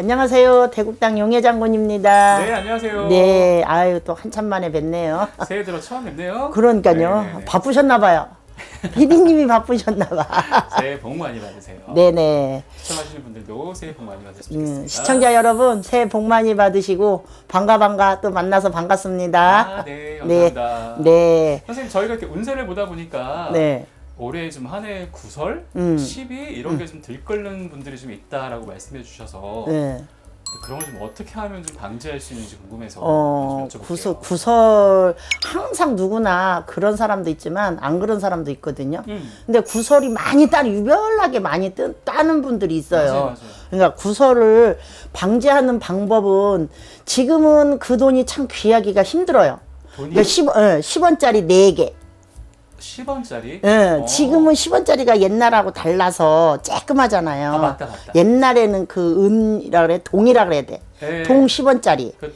안녕하세요. 대국당 용해 장군입니다. 네, 안녕하세요. 네, 아유 또 한참 만에 뵙네요. 새해 들어 처음 뵙네요. 그러니까요. 네네네. 바쁘셨나 봐요. 피디님이 바쁘셨나 봐. 새해 복 많이 받으세요. 네네. 시청하시는 분들도 새해 복 많이 받으시면 음, 좋겠습니다. 시청자 여러분 새해 복 많이 받으시고 반가 반가 또 만나서 반갑습니다. 아, 네, 감사합니다. 네. 선생님, 저희가 이렇게 운세를 보다 보니까 네. 올해 좀 한 해 구설, 음. 시비 이런 게 좀 들끓는 분들이 좀 있다라고 말씀해 주셔서 네. 그런 걸 좀 어떻게 하면 좀 방지할 수 있는지 궁금해서 어, 좀 여쭤볼게요. 구설, 구설, 항상 누구나 그런 사람도 있지만 안 그런 사람도 있거든요. 음, 근데 구설이 많이 따, 유별나게 많이 뜨, 따는 분들이 있어요. 맞아요, 맞아요. 그러니까 구설을 방지하는 방법은 지금은 그 돈이 참 귀하기가 힘들어요. 돈이 그러니까 10, 예, 10원짜리 4개. 10원짜리? 예, 지금은 10원짜리가 옛날하고 달라서 쬐끔하잖아요. 아, 맞다, 맞다. 옛날에는 그 은이라 그래, 동이라 그래야 돼. 네. 동 10원짜리. 그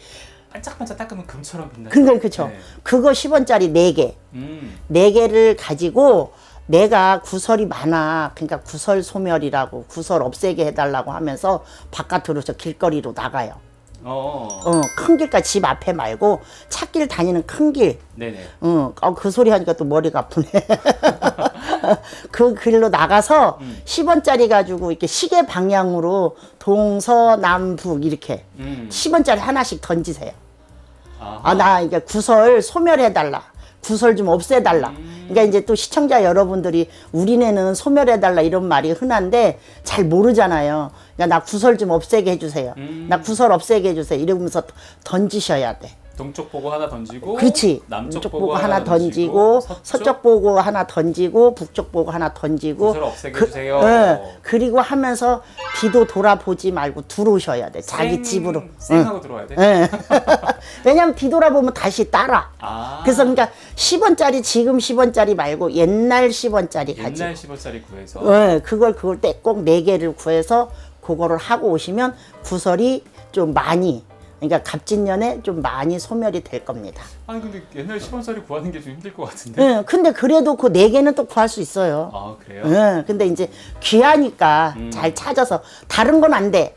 반짝반짝 닦으면 금처럼 빛나요. 그러니까 그쵸. 네. 그거 10원짜리 4개. 음, 네 개를 가지고 내가 구설이 많아. 그러니까 구설 소멸이라고 구설 없애게 해달라고 하면서 바깥으로 저 길거리로 나가요. 어, 어, 큰 길까지 집 앞에 말고 찻길 다니는 큰 길. 네네. 어, 어, 그 소리 하니까 또 머리가 아프네. 그 길로 나가서 10원짜리 가지고 이렇게 시계 방향으로 동서남북 이렇게 음, 10원짜리 하나씩 던지세요. 아, 아, 나 이게 구설 소멸해달라. 구설 좀 없애달라. 그러니까 이제 또 시청자 여러분들이 우리네는 소멸해달라 이런 말이 흔한데 잘 모르잖아요. 그러니까 나 구설 좀 없애게 해주세요. 나 구설 없애게 해주세요. 이러면서 던지셔야 돼. 동쪽 보고 하나 던지고, 그렇지. 남쪽 쪽 보고, 보고 하나 던지고, 서쪽, 보고 하나 던지고, 북쪽 보고 하나 던지고. 구설 없애게 그- 해주세요. 예. 그리고 하면서 뒤도 돌아보지 말고 들어오셔야 돼. 자기 쌩, 집으로. 쌩 하고 들어와야 돼. 예. 왜냐면 뒤돌아보면 다시 따라. 아, 그래서 그러니까 10원짜리 지금 10원짜리 말고 옛날 10원짜리 가지고 옛날 10원짜리 구해서 예, 그걸 그걸 때 꼭 네 개를 구해서 그거를 하고 오시면 구설이 좀 많이 그러니까 갑진년에 좀 많이 소멸이 될 겁니다. 아니 근데 옛날 10원짜리 구하는 게 좀 힘들 것 같은데. 예, 근데 그래도 그 네 개는 또 구할 수 있어요. 아 그래요? 예, 근데 이제 귀하니까 음. 잘 찾아서 다른 건 안 돼.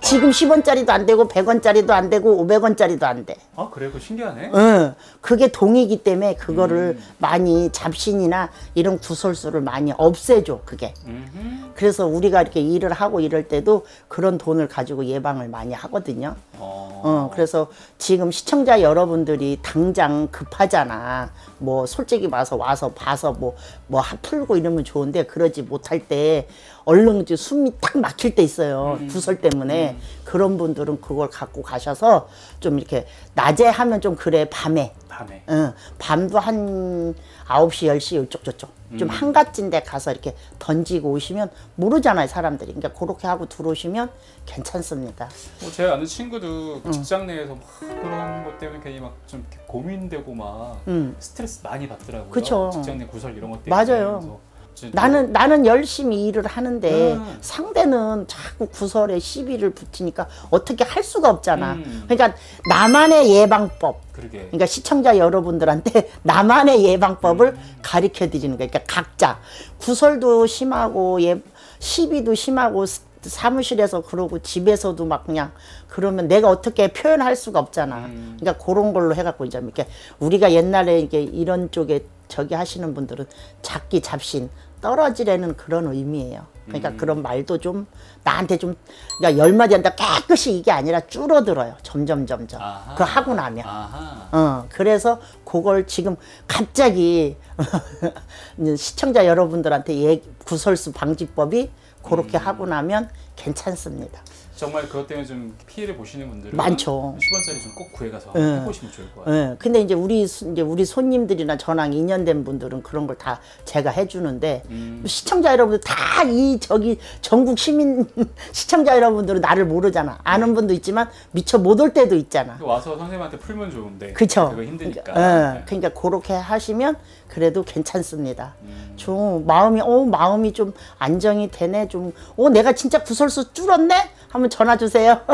지금 10원짜리도 안 되고 100원짜리도 안 되고 500원짜리도 안 돼. 아 그래 그 신기하네. 응, 그게 동이기 때문에 그거를 음. 많이 잡신이나 이런 구설수를 많이 없애줘 그게. 음흠. 그래서 우리가 이렇게 일을 하고 이럴 때도 그런 돈을 가지고 예방을 많이 하거든요. 어. 어, 그래서 지금 시청자 여러분들이 당장 급하잖아. 뭐 솔직히 와서 와서 봐서 뭐 뭐 풀고 이러면 좋은데 그러지 못할 때 얼른 이제 숨이 딱 막힐 때 있어요. 구설 때문에 그런 분들은 그걸 갖고 가셔서 좀 이렇게 낮에 하면 좀 그래 밤에 밤에. 응, 밤도 한 9시, 10시 이쪽 저쪽 좀 한가진 데 가서 이렇게 던지고 오시면 모르잖아요, 사람들이. 그러니까 그렇게 하고 들어오시면 괜찮습니다. 뭐 제가 아는 친구도 직장 내에서 막 그런 것 때문에 괜히 막 좀 고민되고 막 스트레스 많이 받더라고요. 그쵸. 직장 내 구설 이런 것 때문에. 맞아요. 그래서 진짜 나는 나는 열심히 일을 하는데 음. 상대는 자꾸 구설에 시비를 붙이니까 어떻게 할 수가 없잖아. 음. 그러니까 나만의 예방법. 그러게. 그러니까 시청자 여러분들한테 나만의 예방법을 음. 가르쳐 드리는 거예요. 그러니까 각자 구설도 심하고 예, 시비도 심하고 스- 사무실에서 그러고 집에서도 막 그냥 그러면 내가 어떻게 표현할 수가 없잖아. 음. 그러니까 그런 걸로 해갖고 이제 이렇게 우리가 옛날에 이게 이런 쪽에 저기 하시는 분들은 잡기 잡신 떨어지라는 그런 의미예요. 그러니까 음. 그런 말도 좀 나한테 좀 그러니까 열 마디 한다 깨끗이 이게 아니라 줄어들어요. 점점 점점. 아하. 그거 하고 나면. 아하. 어, 그래서 그걸 지금 갑자기 시청자 여러분들한테 예, 구설수 방지법이 그렇게 음. 하고 나면 괜찮습니다. 정말 그것 때문에 좀 피해를 보시는 분들은 많죠. 10원짜리 좀 꼭 구해가서 예. 해보시면 좋을 것 같아요. 예. 근데 이제 우리 수- 이제 우리 손님들이나 저랑 인연된 분들은 그런 걸 다 제가 해주는데 음. 시청자 여러분들 다 이 저기 전국 시민 시청자 여러분들은 나를 모르잖아. 아는 네. 분도 있지만 미처 못 올 때도 있잖아. 와서 선생님한테 풀면 좋은데 그쵸. 그거 힘드니까. 그러니까, 예, 네. 그러니까 그렇게 하시면 그래도 괜찮습니다. 음. 좀 마음이 어 마음이 좀 안정이 되네. 좀 어 내가 진짜 구설수 줄었네. 한번 전화 주세요.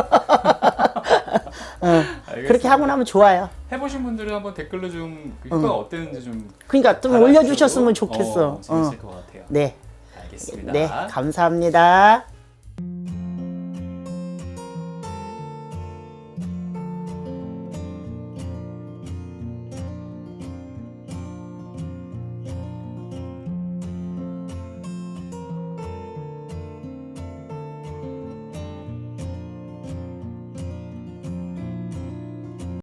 어, 그렇게. 하고 나면 좋아요. 해보신 분들은 한번 댓글로 좀그 효과가 어 땠는지 좀 그러니까 좀 달아주셔도, 올려주셨으면 좋겠어. 어, 재밌을 어. 것 같아요. 네, 알겠습니다. 네, 감사합니다.